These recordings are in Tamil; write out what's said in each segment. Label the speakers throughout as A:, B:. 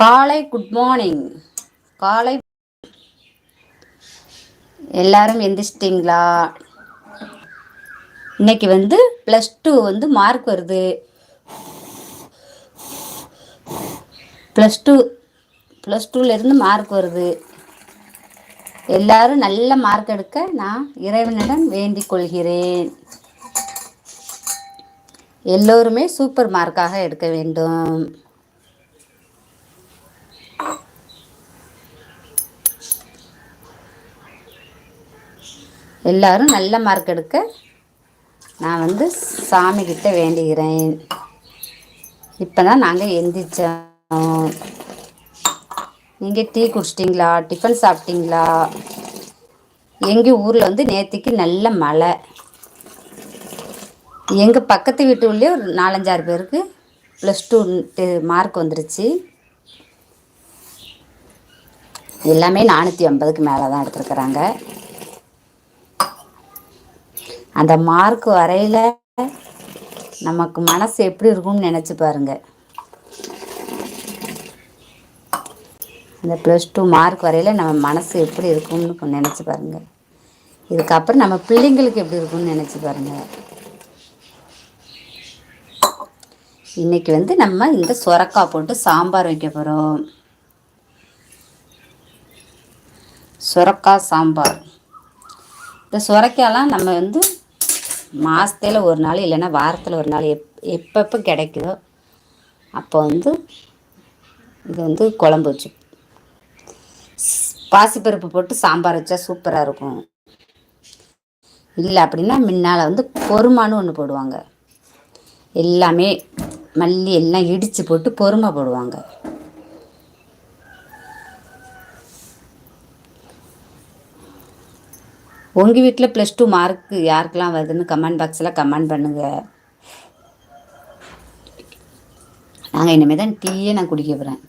A: காலை குட் மார்னிங். காலை எல்லாரும் எந்திரிச்சிட்டிங்களா? இன்னைக்கு வந்து ப்ளஸ் டூ வந்து மார்க் வருது. ப்ளஸ் டூ ப்ளஸ் டூலேருந்து மார்க் வருது. எல்லாரும் நல்ல மார்க் எடுக்க நான் இறைவனிடம் வேண்டிக் கொள்கிறேன். எல்லோருமே சூப்பர் மார்க்காக எடுக்க வேண்டும். எல்லோரும் நல்ல மார்க் எடுக்க நான் வந்து சாமி கிட்ட வேண்டுகிறேன் இப்போ தான் நாங்கள் எந்திரிச்சோம். நீங்கள் டீ குடிச்சிட்டிங்களா? டிஃபன் சாப்பிட்டீங்களா? எங்கள் ஊரில் வந்து நேற்றுக்கு நல்ல மழை. எங்கள் பக்கத்து வீட்டு உள்ளே ஒரு நாலஞ்சாறு பேருக்கு ப்ளஸ் டூ மார்க் வந்துருச்சு. எல்லாமே நானூற்றி ஐம்பதுக்கு மேலே தான் எடுத்துருக்குறாங்க. அந்த மார்க் வரையில் நமக்கு மனசு எப்படி இருக்கும்னு நினச்சி பாருங்கள் அந்த ப்ளஸ் டூ மார்க் வரையில் நம்ம மனசு எப்படி இருக்கும்னு நினச்சி பாருங்கள் இதுக்கப்புறம் நம்ம பிள்ளைங்களுக்கு எப்படி இருக்கும்னு நினச்சி பாருங்கள் இன்றைக்கி வந்து நம்ம இந்த சுரக்காய் போட்டு சாம்பார் வைக்க போகிறோம் சுரக்காய் சாம்பார். இந்த சுரக்காயெல்லாம் நம்ம வந்து மாதத்தில் ஒரு நாள் இல்லைன்னா வாரத்தில் ஒரு நாள் எப் எப்பப்போ கிடைக்குதோ அப்போ வந்து இது வந்து குழம்பு வச்சு பாசிப்பருப்பு போட்டு சாம்பார் வச்சா சூப்பராக இருக்கும். இல்லை அப்படின்னா முன்னால் வந்து பொறுமான்னு ஒன்று போடுவாங்க. எல்லாமே மல்லி எல்லாம் இடித்து போட்டு பொறுமை போடுவாங்க. உங்கள் வீட்டில் ப்ளஸ் டூ மார்க்கு யாருக்கெல்லாம் வருதுன்னு கமெண்ட் பாக்ஸில் கமெண்ட் பண்ணுங்கள் நாங்கள் இனிமேல் தான் டீயே நான் குடிக்க போகிறேன்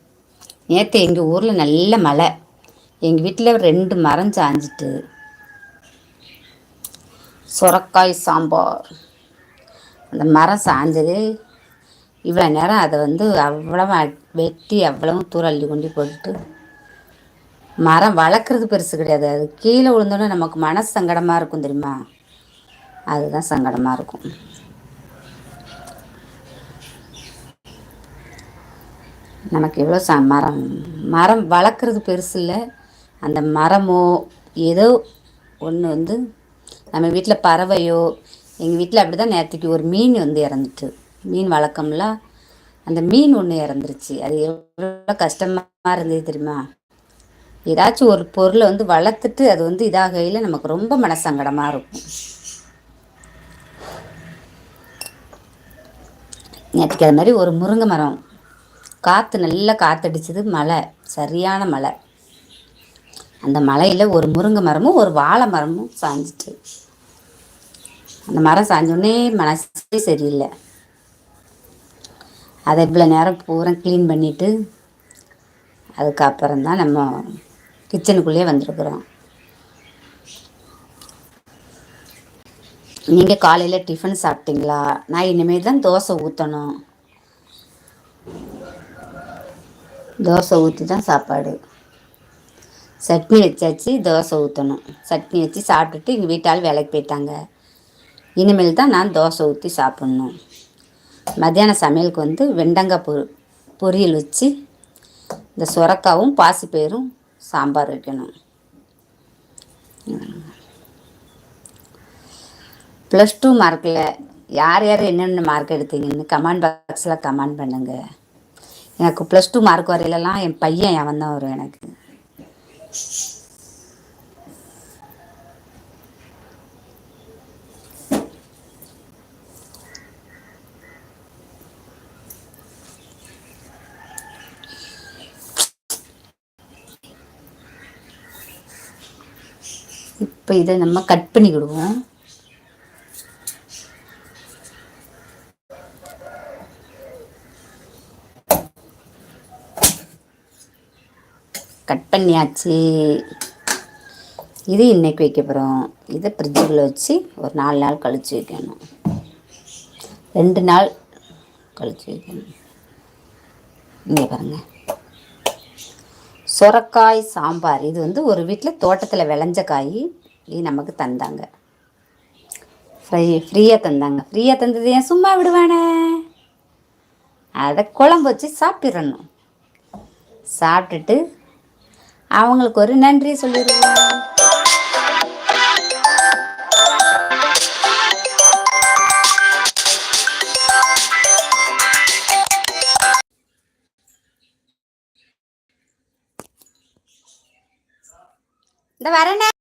A: நேற்று எங்கள் ஊரில் நல்ல மழை. எங்கள் வீட்டில் ரெண்டு மரம் சாஞ்சிட்டு. சுரக்காய் சாம்பார். அந்த மரம் சாஞ்சது இவ்வளோ நேரம் அதை வந்து அவ்வளவு வெட்டி அவ்வளவும் தூரம் அள்ளி கொண்டு போட்டுட்டு மரம் வளர்க்குறது பெருசு கிடையாது. அது கீழே விழுந்தோடனே நமக்கு மனசு சங்கடமாக இருக்கும் தெரியுமா? அதுதான் சங்கடமாக இருக்கும். நமக்கு எவ்வளோ ச மரம் மரம் வளர்க்குறது பெருசு இல்லை. அந்த மரமோ ஏதோ ஒன்று வந்து நம்ம வீட்டில் பறவையோ எங்கள் வீட்டில் அப்படி தான் நேற்றுக்கு ஒரு மீன் வந்து இறந்துட்டு மீன் வளர்க்கம்ல. அந்த மீன் ஒன்று இறந்துருச்சு. அது எவ்வளோ கஷ்டமாக இருந்தது தெரியுமா? ஏதாச்சும் ஒரு பொருளை வந்து வளர்த்துட்டு அது வந்து இதாகையில் நமக்கு ரொம்ப மனசங்கடமாக இருக்கும். நேற்றுக்கு அது மாதிரி ஒரு முருங்கை மரம். காற்று நல்லா காற்றடிச்சது மழை சரியான மழை. அந்த மலையில் ஒரு முருங்கை மரமும் ஒரு வாழை மரமும் சாஞ்சிட்டு அந்த மரம் சாஞ்சோடனே மனசே சரியில்லை. அதை இவ்வளோ நேரம் பூரா க்ளீன் பண்ணிவிட்டு அதுக்கப்புறம் தான் நம்ம கிச்சனுக்குள்ளேயே வந்திருக்குறோம். நீங்கள் காலையில் டிஃபன் சாப்பிட்டீங்களா? நான் இனிமேல் தான் தோசை ஊற்றணும் தோசை ஊற்றி தான் சாப்பாடு. சட்னி வச்சாச்சு தோசை ஊற்றணும் சட்னி வச்சு சாப்பிட்டுட்டு எங்கள் வீட்டால் வேலைக்கு போயிட்டாங்க. இனிமேல் தான் நான் தோசை ஊற்றி சாப்பிட்ணும். மத்தியான சமையலுக்கு வந்து வெண்டங்காய் பொ பொரியல் வச்சு இந்த சுரக்காவும் பாசிப்பயிரும் சாம்பார் வைக்கணும். ப்ளஸ் டூ மார்க்கில் யார் யார் என்னென்ன மார்க் எடுத்தீங்கன்னு கமெண்ட் பாக்ஸில் கமெண்ட் பண்ணுங்கள் எனக்கு ப்ளஸ் டூ மார்க் வரையிலலாம் என் பையன் என் தான் வரும் எனக்கு. இப்போ இதை நம்ம கட் பண்ணிக்கிடுவோம். கட் பண்ணியாச்சு. இது இன்றைக்கி வைக்க போகிறோம் இதை ஃப்ரிட்ஜுக்குள்ளே வச்சு ஒரு நாலு நாள் கழித்து வைக்கணும். ரெண்டு நாள் கழித்து வைக்கணும். இங்கே பாருங்கள் சொரக்காய் சாம்பார். இது வந்து ஒரு வீட்டில் தோட்டத்தில் விளைஞ்ச காய். நமக்கு தந்தாங்க. ஃப்ரீ ஃப்ரீயாக தந்தாங்க. ஃப்ரீயாக தந்தது ஏன் சும்மா விடுவானே? அதை குழம்பு வச்சு சாப்பிடணும். சாப்பிட்டுட்டு அவங்களுக்கு ஒரு நன்றி சொல்லிடுவோம். இந்த வரேனே.